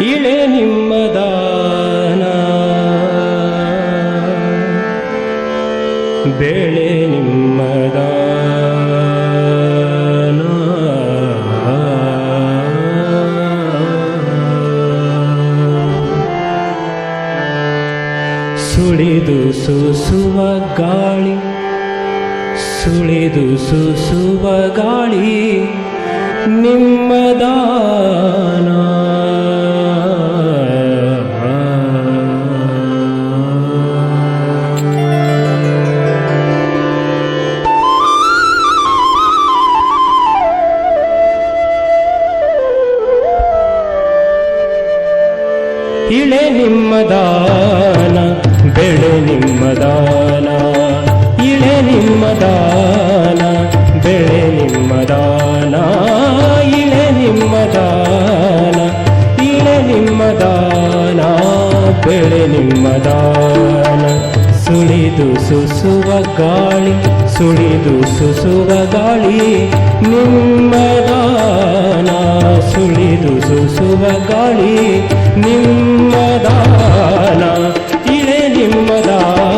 ಇಳೆ ನಿಮ್ಮದಾನ ಬೆಳೆ ನಿಮ್ಮದಾನ ಸುಳಿದು ಸೂಸುವ ಗಾಳಿ ಸುಳಿದು ಸೂಸುವ ಗಾಳಿ. ಬೆಳೆ ನಿಮ್ಮದಾನ ಸುಳಿದು ಸುಸುವ ಗಾಳಿ, ಸುಳಿದು ಸುಸುವ ಗಾಳಿ ನಿಮ್ಮದಾನ ಸುಳಿದು ಸುಸುವ ಗಾಳಿ ನಿಮ್ಮದಾನ ಇಳೆ ನಿಮ್ಮದಾನ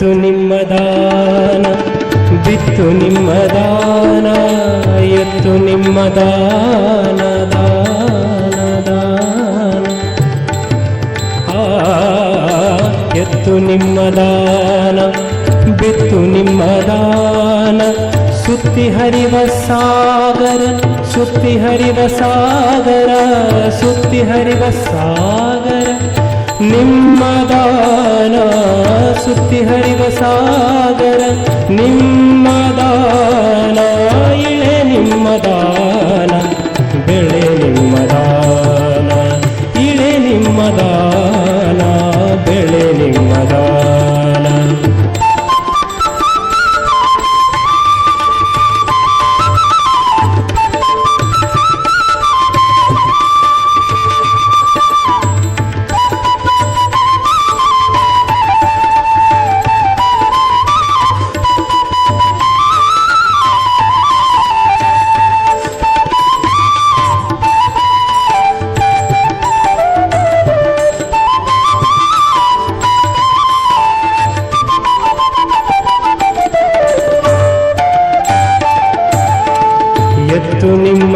ಎತ್ತು ನಿಮ್ಮದಾನ ಬಿತ್ತು ನಿಮ್ಮದಾನ ಎತ್ತು ನಿಮ್ಮದಾನ ದಾನ ದಾನ ಆ, ಎತ್ತು ನಿಮ್ಮದಾನ ಬಿತ್ತು ನಿಮ್ಮದಾನ ಸುತ್ತಿ ಹರಿವ ಸಾಗರ, ಸುತ್ತಿ ಹರಿವ ಸಾಗರ, ಸುತ್ತಿ ಹರಿವ ಸಾಗರ. ನಿಮ್ಮದಾನ ಸುತ್ತಿ ಹರಿವ ಸಾಗರ. ನಿಮ್ಮದಾನ ಇಳೆ ನಿಮ್ಮದಾನ ಬೆಳೆ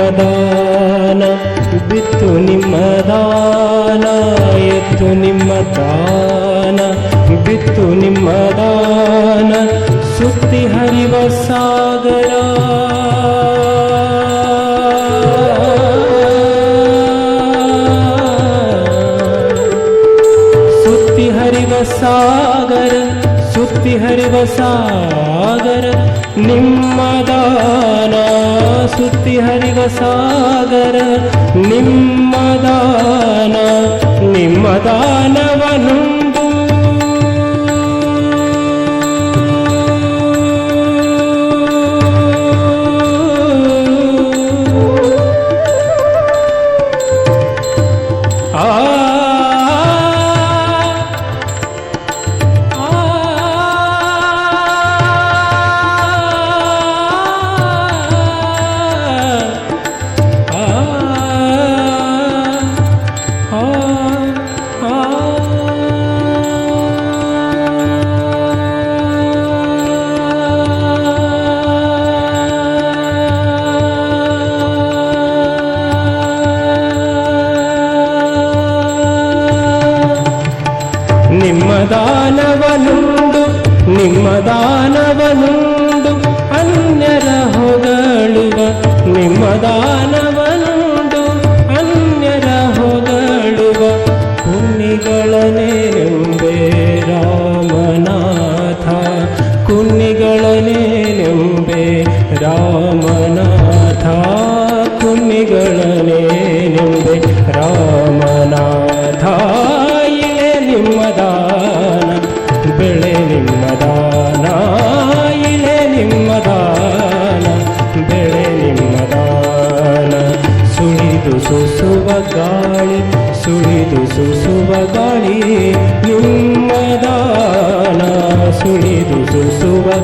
ನಿಮ್ಮದಾನ ಬಿತ್ತು ನಿಮ್ಮದಾನ ಎತ್ತು ನಿಮ್ಮದಾನ ಬಿತ್ತು ನಿಮ್ಮದಾನ ಸುತ್ತಿ ಹರಿವ ಸಾಗರ ಸುತ್ತಿ ಹರಿವ ಸಾಗರ ಸುತ್ತಿ ಹರಿವ ಸಾಗರ ನಿಮ್ಮದಾನ ಸುತ್ತಿ ಹರಿವ ಸಾಗರ ನಿಮ್ಮದಾನ ನಿಮ್ಮದಾನವನುಂಡು ದಾನವನುಂಡು ನಿಮ್ಮ ದಾನವನುಂಡು ಅನ್ಯರ ಹೊಗಳುವ ನಿಮ್ಮ ದಾನವನುಂಡು ಅನ್ಯರ ಹೊಗಳುವ ಕುನ್ನಿಗಳನೇನೆಂಬೆ ರಾಮನಾಥ ಕುನ್ನಿಗಳನೇನೆಂಬೆ ರಾಮನಾಥ.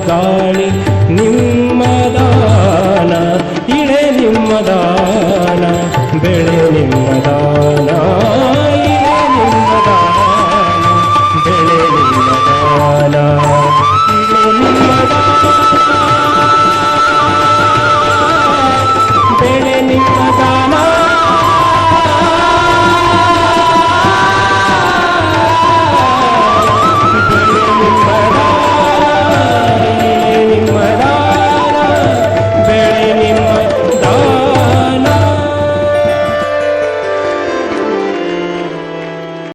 ಗಾಳಿ ನಿಮ್ಮದಾನ ಇಳೆ ನಿಮ್ಮದಾನ ಬೆಳೆ ನಿಮ್ಮದಾನ